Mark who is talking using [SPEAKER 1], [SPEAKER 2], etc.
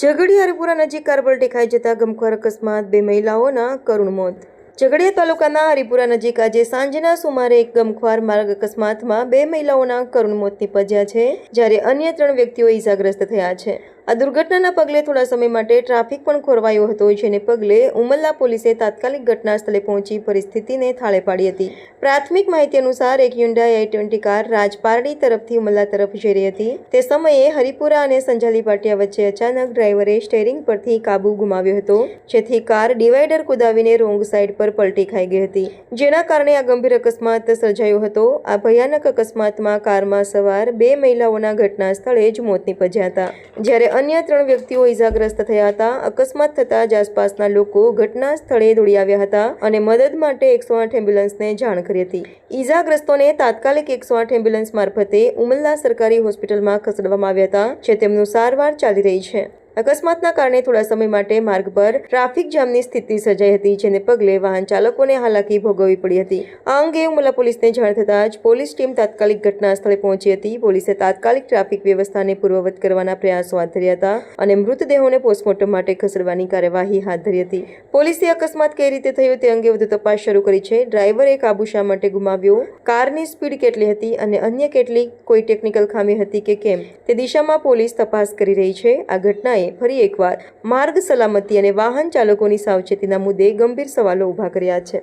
[SPEAKER 1] ઝઘડિયા હરિપુરા નજીક કાર ટેકાઈ જતા ગમખ્વાર અકસ્માત, બે મહિલાઓના કરુણ મોત. ઝઘડિયા તાલુકાના હરિપુરા નજીક આજે સાંજના સુમારે એક ગમખ્વાર માર્ગ અકસ્માતમાં બે મહિલાઓના કરુણ મોત નીપજ્યા છે, જ્યારે અન્ય ત્રણ વ્યક્તિઓ ઈજાગ્રસ્ત થયા છે. આ દુર્ઘટનાના પગલે થોડા સમય માટે ટ્રાફિક પણ ખોરવાયો હતો, જેને પગલે ઉમલ્લા પોલીસે તાત્કાલિક ઘટના સ્થળે પહોંચી પરિસ્થિતિને થાળે પાડી હતી. પ્રાથમિક માહિતી અનુસાર એક Hyundai I twenty car Rajpardi તરફથી ઉમલ્લા તરફ જઈ રહી હતી. તે સમયે હરિપુરા અને સંજાલી પાટિયા વચ્ચે અચાનક ડ્રાઈવરે સ્ટેરિંગ પરથી કાબુ ગુમાવ્યો હતો, જેથી કાર ડિવાઈડર કુદાવીને રોંગ સાઈડ પર પલટી ખાઈ ગઈ હતી. જેના કારણે આ ગંભીર અકસ્માત સર્જાયો હતો. આ ભયાનક અકસ્માતમાં કારમાં સવાર બે મહિલાઓના ઘટના સ્થળે જ મોત નીપજ્યા હતા. જ્યારે અન્ય ત્રણ વ્યક્તિઓ ઈજાગ્રસ્ત થયા હતા. અકસ્માત થતા જ આસપાસના લોકો ઘટના સ્થળે દોડી આવ્યા હતા અને મદદ માટે એકસો આઠ એમ્બ્યુલન્સને જાણ કરી હતી. ઈજાગ્રસ્તોને તાત્કાલિક એકસો આઠ એમ્બ્યુલન્સ મારફતે ઉમલ્લા સરકારી હોસ્પિટલમાં ખસેડવામાં આવ્યા હતા, જે તેમનું સારવાર ચાલી રહી છે. અકસ્માતના કારણે થોડા સમય માટે માર્ગ પર ટ્રાફિક જામની સ્થિતિ સર્જાઈ હતી, જેને પગલે વાહન ચાલકોને હાલાકી ભોગવવી પડી હતી. આ અંગે ઉમલા પોલીસને જાણ થતાં જ પોલીસ ટીમ તાત્કાલિક ઘટના સ્થળે પહોંચી હતી. પોલીસે તાત્કાલિક ટ્રાફિક વ્યવસ્થાને પૂર્વવત કરવાના પ્રયાસો હાથ ધર્યા હતા અને મૃતદેહોને પોસ્ટમોર્ટમ માટે ખસેડવાની કાર્યવાહી હાથ ધરી હતી. પોલીસે અકસ્માત કઈ રીતે થયો તે અંગે વધુ તપાસ શરૂ કરી છે. ડ્રાઈવરે કાબુ શા માટે ગુમાવ્યો? કારની સ્પીડ કેટલી હતી અને અન્ય કેટલી કોઈ ટેકનિકલ ખામી હતી કે કેમ? તે દિશામાં પોલીસ તપાસ કરી રહી છે. આ ઘટનાએ ફરી એકવાર માર્ગ સલામતી અને વાહન ચાલકોની સાવચેતીના મુદ્દે ગંભીર સવાલો ઊભા કર્યા છે.